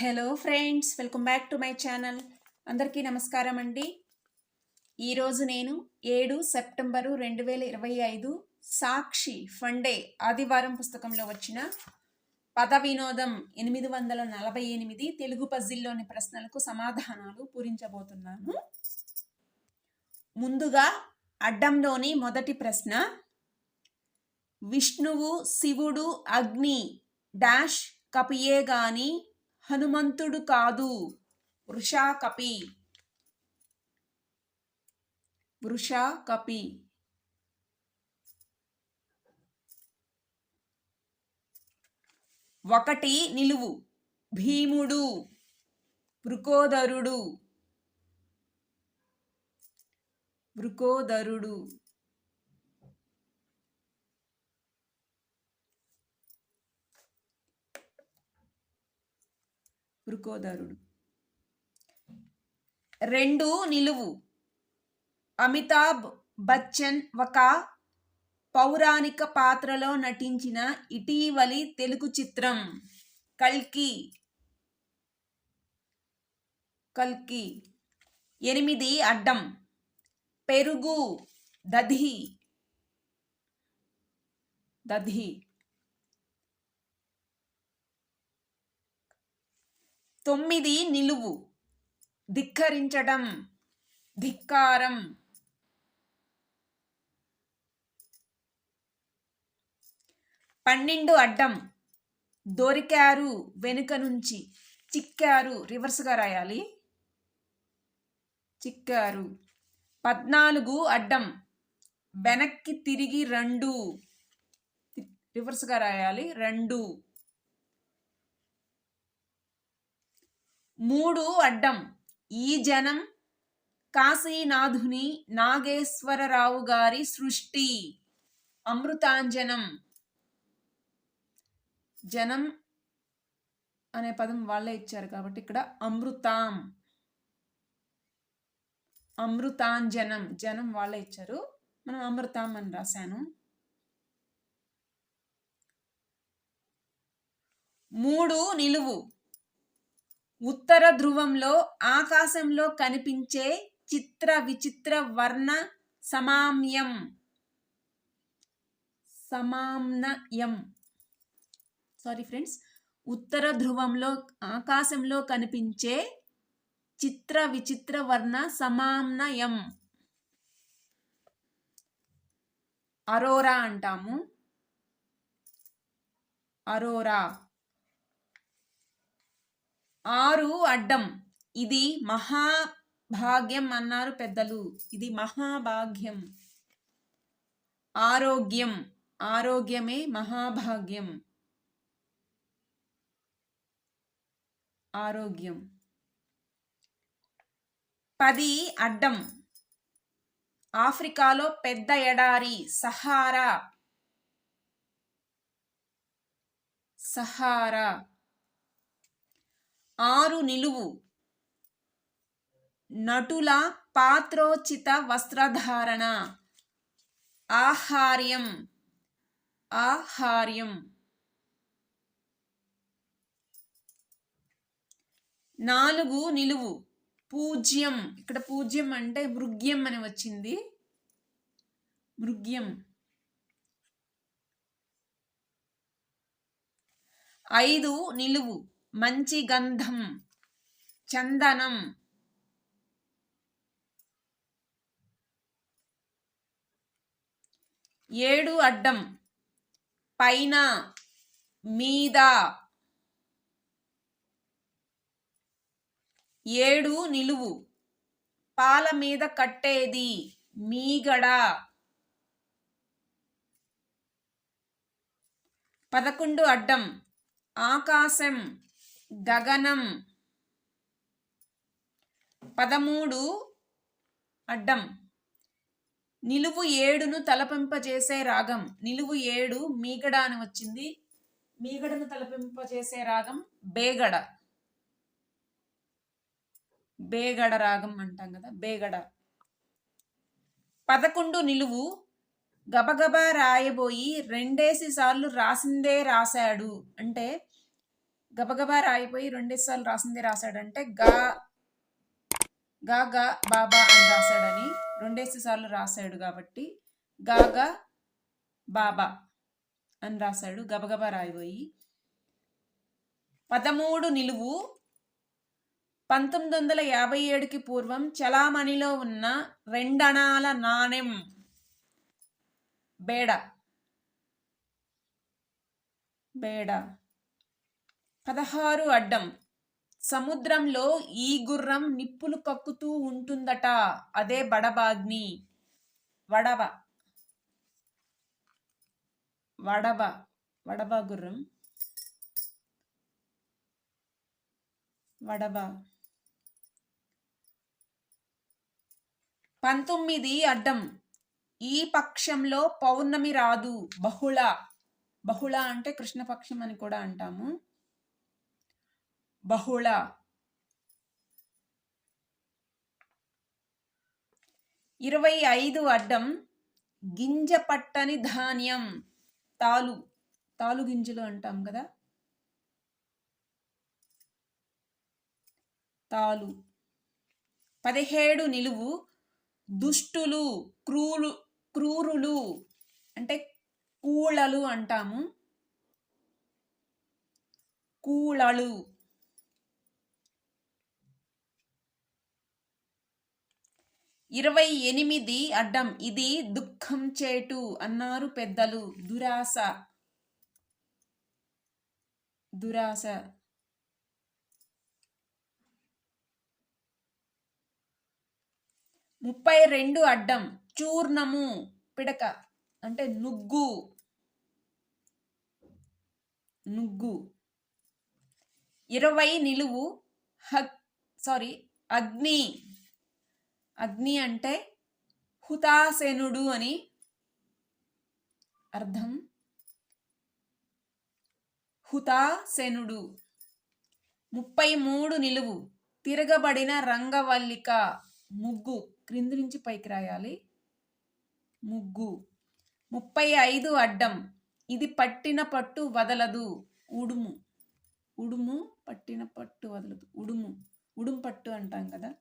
Hello friends welcome back to my channel అందరికీ నమస్కారం అండి. ఈరోజు నేను ఏడు సెప్టెంబరు రెండు వేల ఇరవై ఐదు సాక్షి ఫండే ఆదివారం పుస్తకంలో వచ్చిన పద వినోదం ఎనిమిది వందల నలభై ఎనిమిది తెలుగు పజిల్లోని ప్రశ్నలకు సమాధానాలు పూరించబోతున్నాను. ముందుగా అడ్డంలోని మొదటి ప్రశ్న. విష్ణువు శివుడు అగ్ని డాష్ కపియే గాని హనుమంతుడు కాదు. వృషా కపి వృషా కపి ఒకటి నిలువు. భీముడు. వృకోదరుడు. వృకోదరుడు. వృకోదరుడు. రెండు నిలువు. అమితాబ్ బచ్చన్ ఒక పౌరాణిక పాత్రలో నటించిన ఇటీవలి తెలుగు చిత్రం. కల్కి. కల్కి. ఎనిమిది అడ్డం. పెరుగు. దధి. దధి. తొమ్మిది నిలువు. ధిక్కరించడం ధిక్కారం. పన్నెండు అడ్డం. దొరికారు వెనుక నుంచి. చిక్కారు రివర్స్గా రాయాలి. చిక్కారు. పద్నాలుగు అడ్డం. వెనక్కి తిరిగి రెండు. రివర్స్గా రాయాలి. రెండు. మూడు అడ్డం. ఈ జనం కాశీనాథుని నాగేశ్వరరావు గారి సృష్టి. అమృతాంజనం. జనం అనే పదం వాళ్ళే ఇచ్చారు కాబట్టి ఇక్కడ అమృతాం. అమృతాంజనం. జనం వాళ్ళే ఇచ్చారు. మనం అమృతాం అని రాశాను. మూడు నిలువు. ఉత్తర ధ్రువంలో ఆకాశంలో కనిపించే చిత్ర విచిత్ర వర్ణ సమామ్యం. సమామ్నయం. సారీ ఫ్రెండ్స్ ఉత్తర ధ్రువంలో ఆకాశంలో కనిపించే చిత్ర విచిత్ర వర్ణ సమామ్నయం. అరోరా అంటాము. అరోరా. ఆరు అడ్డం. ఇది మహాభాగ్యం అన్నారు పెద్దలు. ఇది మహాభాగ్యం. ఆరోగ్యం. ఆరోగ్యమే మహాభాగ్యం. ఆరోగ్యం. పది అడ్డం. ఆఫ్రికాలో పెద్ద ఎడారి సహారా. సహారా. ఆరు నిలువు. నటుల పాత్రోచిత వస్త్రధారణ. ఆహార్యం. ఆహార్యం. నాలుగు నిలువు. పూజ్యం. ఇక్కడ పూజ్యం అంటే మృగ్యం అని వచ్చింది. మృగ్యం. ఐదు నిలువు. మంచి గంధం చందనం. ఏడు అడ్డం పైన మీద. ఏడు నిలువు పాల మీద కట్టేది మీగడ. పదకొండు అడ్డం ఆకాశం గగనం. పదమూడు అడ్డం. నిలువు ఏడును తలపింపజేసే రాగం. నిలువు ఏడు మీగడ అని వచ్చింది. మీగడను తలపింపజేసే రాగం బేగడ. బేగడ రాగం అంటాం కదా బేగడ. పదకొండు నిలువు గబగబా రాయబోయి రెండేసి సార్లు రాసిందే రాశాడు. అంటే గబగబా రాయిపోయి రెండేసార్లు రాసింది రాశాడంటే గా గా గా బాబా అని రాశాడని రెండేసి సార్లు రాశాడు కాబట్టి గా గా బాబా అని రాశాడు. గబగబా రాయిపోయి పదమూడు నిలువు పంతొమ్మిది వందల యాభై ఏడుకి పూర్వం చలామణిలో ఉన్న రెండణాల నాణెం బేడ బేడ పదహారు అడ్డం. సముద్రంలో ఈ గుర్రం నిప్పులు కక్కుతూ ఉంటుందట. అదే బడబాగ్ని వడవ వడవ వడవ గుర్రం. వడవ పంతొమ్మిది అడ్డం. ఈ పక్షంలో పౌర్ణమి రాదు. బహుళ. బహుళ అంటే కృష్ణపక్షం అని కూడా అంటాము. బహుళ. ఇరవై ఐదు అడ్డం గింజ పట్టని ధాన్యం. తాలు. తాలు గింజలు అంటాం కదా? తాలు. పదిహేడు నిలువు దుష్టులు క్రూలు క్రూరులు అంటే కూళలు అంటాము. కూళలు ఇరవై ఎనిమిది అడ్డం. ఇది దుఃఖం చేటు అన్నారు పెద్దలు. దురాశ. దురాశ. ముప్పై రెండు అడ్డం. చూర్ణము. పిడక. అంటే నుగ్గు. నుగ్గు. ఇరవై నిలువు. హగ్ సారీ అగ్ని. అగ్ని అంటే హుతాసేనుడు అని అర్థం. హుతాసేనుడు ముప్పై మూడు నిలువు. తిరగబడిన రంగవల్లిక. ముగ్గు. క్రింది నుంచి పైకి రాయాలి. ముగ్గు. ముప్పై ఐదు అడ్డం. ఇది పట్టిన పట్టు వదలదు. ఉడుము. ఉడుము పట్టిన పట్టు వదలదు. ఉడుము. ఉడుము పట్టు అంటాం కదా.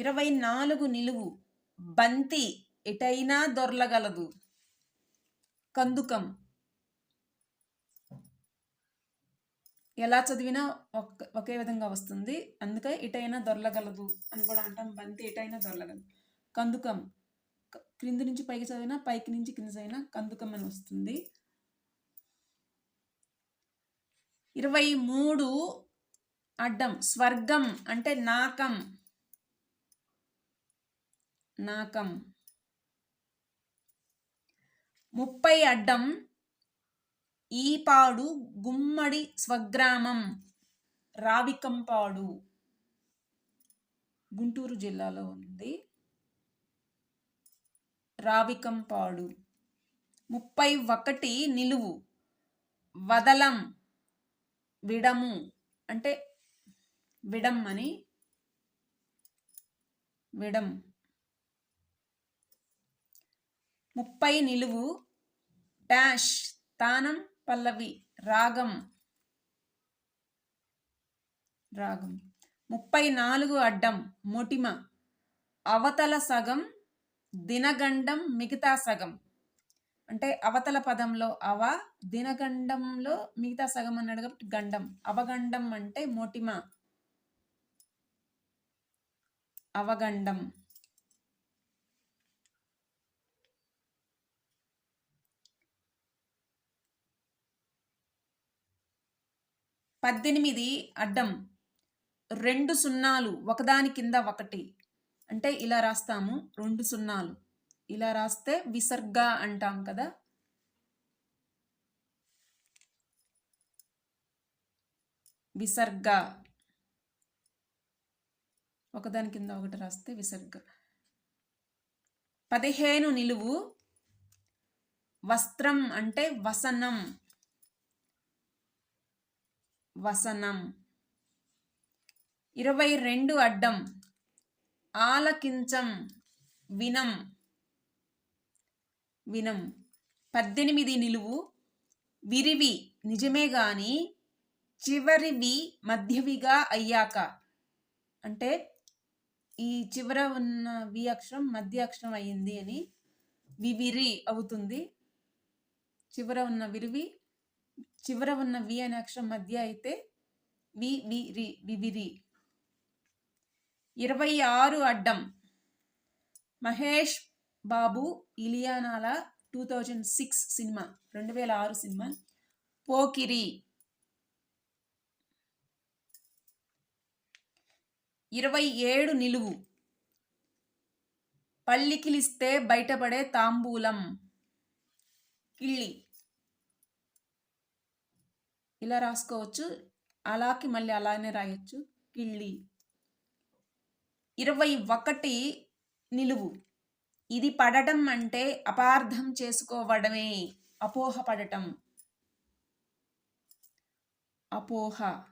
ఇరవై నాలుగు నిలువు బంతి ఎటైనా దొర్లగలదు. కందుకం. ఎలా చదివినా ఒక ఒకే విధంగా వస్తుంది. అందుకే ఇటైనా దొరలగలదు అని కూడా అంటాం. బంతి ఎటైనా దొరలగలదు. కందుకం. క్రింది నుంచి పైకి చదివినా పైకి నుంచి కింద చదివినా కందుకం అని వస్తుంది. ఇరవై మూడు అడ్డం. స్వర్గం అంటే నాకం. నాకం. ముప్పై అడ్డం ఈపాడు గుమ్మడి స్వగ్రామం రావికంపాడు. గుంటూరు జిల్లాలో ఉంది. రావికంపాడు. ముప్పై ఒకటి నిలువు వదలం విడము అంటే విడం అని విడం. ముప్పై నిలువు డాష్ తానం పల్లవి రాగం. రాగం. ముప్పై నాలుగు అడ్డం మొటిమ అవతల సగం దినగండం మిగతా సగం. అంటే అవతల పదంలో అవ దినగండంలో మిగతా సగం అన్నాడు కాబట్టి గండం. అవగండం అంటే మొటిమ. అవగండం. పద్దెనిమిది అడ్డం. రెండు సున్నాలు ఒకదాని కింద ఒకటి. అంటే ఇలా రాస్తాము. రెండు సున్నాలు. ఇలా రాస్తే విసర్గ అంటాం కదా. విసర్గ. ఒకదాని కింద ఒకటి రాస్తే విసర్గ. పదిహేను నిలువు. వస్త్రం అంటే వసనం. వసనం. ఇరవై రెండు అడ్డం. ఆలకించం. వినం. వినం. పద్దెనిమిది నిలువు. విరివి నిజమే గాని చివరివి మధ్యవిగా అయ్యాక. అంటే ఈ చివర ఉన్న వి అక్షరం మధ్య అక్షరం అయ్యింది అని వివిరి అవుతుంది. చివర ఉన్న విరివి చివర ఉన్న వి అనే అక్షరం మధ్య అయితే వి వి రి వివిరి ఇరవై ఆరు అడ్డం. మహేష్ బాబు ఇలియానాల టూ థౌజండ్ సిక్స్ సినిమా రెండు వేల ఆరు సినిమా. పోకిరి. ఇరవై ఏడు నిలువు. పల్లికిలిస్తే బయటపడే తాంబూలం. కిళ్ళి. ఇలా రాసుకోవచ్చు. అలాకి మళ్ళీ అలానే రాయొచ్చు. కిళ్ళి. ఇరవై ఒకటి నిలువు. ఇది పడటం అంటే అపార్థం చేసుకోవడమే. అపోహ పడటం. అపోహ.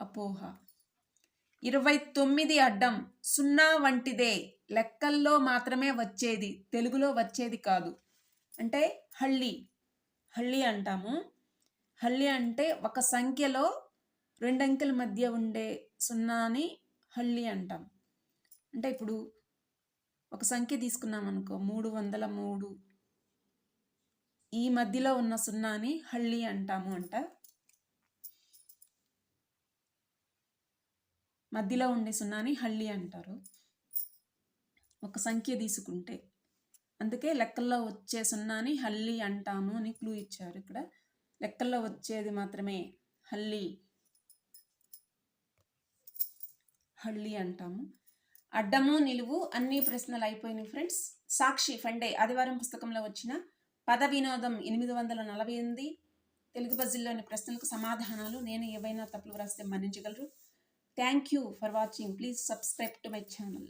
అపోహ. ఇరవై తొమ్మిది అడ్డం. సున్నా వంటిదే. లెక్కల్లో మాత్రమే వచ్చేది. తెలుగులో వచ్చేది కాదు. అంటే హళ్ళి. హళ్ళి అంటాము. హల్లి అంటే ఒక సంఖ్యలో రెండు అంకెల మధ్య ఉండే సున్నాని హల్లి అంటాం. అంటే ఇప్పుడు ఒక సంఖ్య తీసుకున్నాం అనుకో మూడు వందల మూడు. ఈ మధ్యలో ఉన్న సున్నాని హళ్ళి అంటాము అంట. మధ్యలో ఉండే సున్నాని హళ్ళి అంటారు. ఒక సంఖ్య తీసుకుంటే అందుకే లెక్కల్లో వచ్చే సున్నాని హల్లి అంటాము అని క్లూ ఇచ్చారు ఇక్కడ. లెక్కల్లో వచ్చేది మాత్రమే హల్లి. హళ్ళి అంటాము. అడ్డము నిలువు అన్ని ప్రశ్నలు అయిపోయినాయి ఫ్రెండ్స్. సాక్షి ఫండే ఆదివారం పుస్తకంలో వచ్చిన పద వినోదం ఎనిమిది వందల నలభై ఎనిమిది తెలుగు బజిల్లోని ప్రశ్నలకు సమాధానాలు నేను ఏవైనా తప్పులు వ్రాస్తే మన్నించగలరు. Thank you for watching please subscribe to my channel